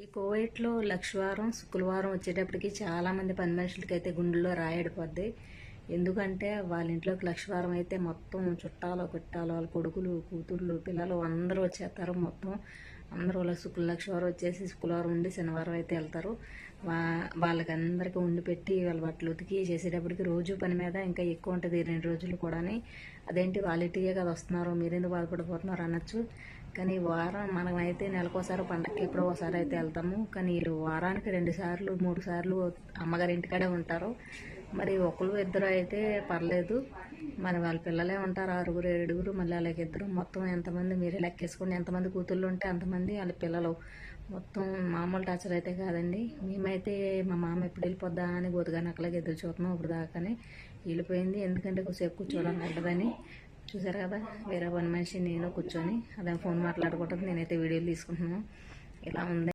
ఈ కోవిడ్లో లక్షవారం శుక్రవారం వచ్చేటప్పటికి చాలామంది పని మనుషులకి అయితే గుండెల్లో రాయడిపోద్ది ఎందుకంటే వాళ్ళ ఇంట్లోకి లక్షవారం అయితే మొత్తం చుట్టాలు పెట్టాలు వాళ్ళ కొడుకులు కూతుర్లు పిల్లలు అందరూ వచ్చేస్తారు మొత్తం. అందరూ వాళ్ళ శుక్ల లక్ష్వారం వచ్చేసి శుక్రవారం ఉండి శనివారం అయితే వెళ్తారు. వా వాళ్ళకి అందరికీ ఉండి పెట్టి వాళ్ళ బట్టలు ఉతికి చేసేటప్పటికి రోజు పని మీద ఇంకా ఎక్కువ ఉంటుంది రెండు రోజులు కూడాని. అదేంటి వాళ్ళిటియే కదా వస్తున్నారు మీరెందుకు బాధపడిపోతున్నారు అనొచ్చు. కానీ వారం మనం అయితే నెలకోసారి పండగకి ఎప్పుడో ఒకసారి అయితే వెళ్తాము. కానీ వీళ్ళు వారానికి రెండు సార్లు మూడు సార్లు అమ్మగారి ఇంటికాడే ఉంటారు. మరి ఒకరు ఇద్దరు అయితే పర్లేదు. మరి వాళ్ళ పిల్లలే ఉంటారు. ఆరుగురు ఏడుగురు మళ్ళీ అలాగే ఇద్దరు. మొత్తం ఎంతమంది మీరే లెక్కేసుకోండి. ఎంతమంది కూతుళ్ళు ఉంటే అంతమంది వాళ్ళ పిల్లలు. మొత్తం మామూలు టార్చర్ అయితే కాదండి. మేమైతే మా మామ ఎప్పుడు వెళ్ళిపోద్దా అని గోతుగా నక్కలకి ఎదురు చూస్తున్నాం ఇప్పుడు దాకానే వెళ్ళిపోయింది. ఎందుకంటే కొద్దిసేపు కూర్చోవడం ఉండదని. చూసారు కదా? వేరే పని మనిషి నేను కూర్చొని అదే ఫోన్ మాట్లాడుకుంటుంది నేనైతే వీడియోలు తీసుకుంటున్నాను. ఇలా ఉంది.